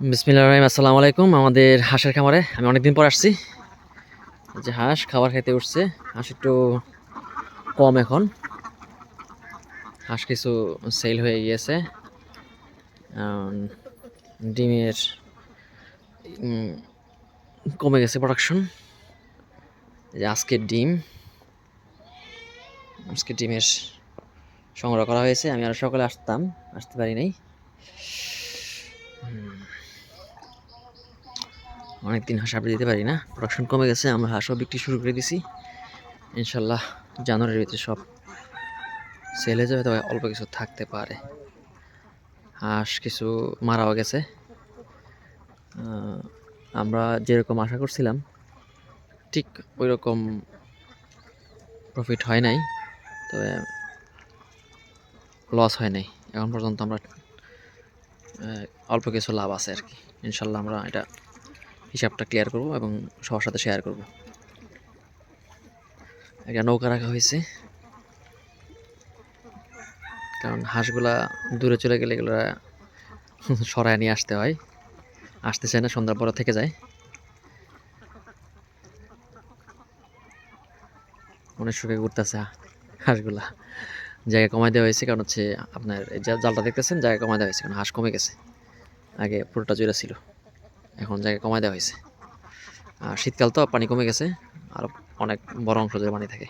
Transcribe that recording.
বিসমিল্লাহ রহিম। আসসালামু আলাইকুম। আমাদের হাঁসের খামারে আমি অনেকদিন পর আসছি। যে হাঁস খাবার খেতে উঠছে। হাঁস একটু কম এখন। হাঁস কিছু সেল হয়ে গিয়েছে। ডিমের কমে গেছে প্রোডাকশন যে আজকের ডিম। আজকে ডিমের সংগ্রহ করা হয়েছে। আমি আর সকালে আসতাম। আসতে পারি নাই। অনেকদিন হাঁস আপনি দিতে পারি না। প্রোডাকশন কমে গেছে, আমরা হাঁসও বিক্রি শুরু করে দিছি। ইনশাল্লাহ জানুয়ারির ভিতরে সব সেল হয়ে যাবে, তবে অল্প কিছু থাকতে পারে। হাঁস কিছু মারাও গেছে। আমরা যেরকম আশা করছিলাম, ঠিক ওই রকম প্রফিট হয় নাই, তবে লস হয় নাই। এখন পর্যন্ত আমরা অল্প কিছু লাভ আছে আর কি। ইনশাল্লাহ আমরা এটা হিসাবটা ক্লিয়ার করব এবং সবার সাথে শেয়ার করব। একটা নৌকা রাখা হয়েছে। কারণ হাঁসগুলা দূরে চলে গেলে এগুলো সরায় নিয়ে আসতে হয়। আসতে চায় না, সন্ধ্যার পরে থেকে যায়। অনেক সুখে ঘুরতেছে হাঁসগুলা। জায়গা কমাই দেওয়া হয়েছে, কারণ হচ্ছে আপনার জালটা দেখতেছেন, জায়গা কমাই দেওয়া হয়েছে, কারণ হাঁস কমে গেছে। আগে পুরোটা জোড়া ছিল। এখন জায়গা কমাই দেওয়া হয়েছে। আর শীতকাল তো পানি কমে গেছে, আর অনেক বড় অংশ জুড়ে পানি থাকে।